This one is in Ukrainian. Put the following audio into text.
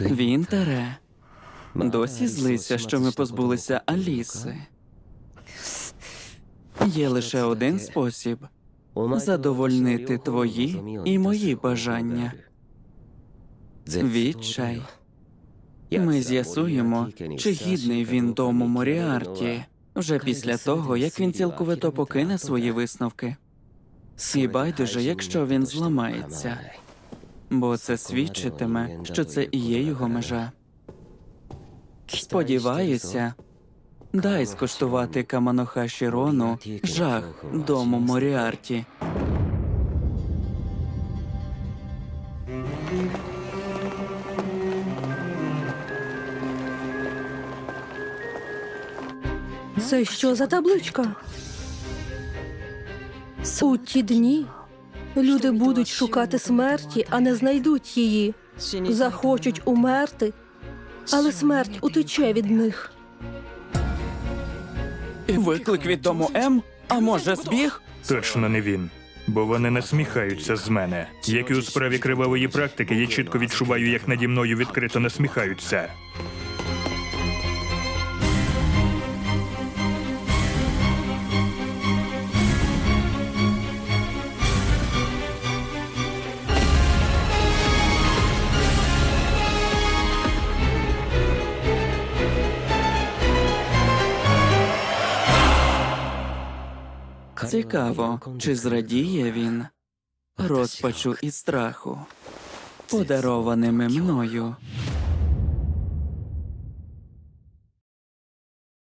Вінтере, досі злися, що ми позбулися Аліси. Є лише один спосіб задовольнити твої і мої бажання. Відчай. Ми з'ясуємо, чи гідний він дому Моріарті вже після того, як він цілковито покине свої висновки. І байдуже, якщо він зламається, бо це свідчитиме, що це і є його межа. Сподіваюся, дай скуштувати Каманоха Шірону жах дому Моріарті. Це що за табличка? У ті дні люди будуть шукати смерті, а не знайдуть її. Захочуть умерти, але смерть утече від них. Виклик від дому М? А може збіг? Точно не він. Бо вони насміхаються з мене. Як і у справі кривавої практики, я чітко відчуваю, як наді мною відкрито насміхаються. Цікаво, чи зрадіє він розпачу і страху, подарованими мною.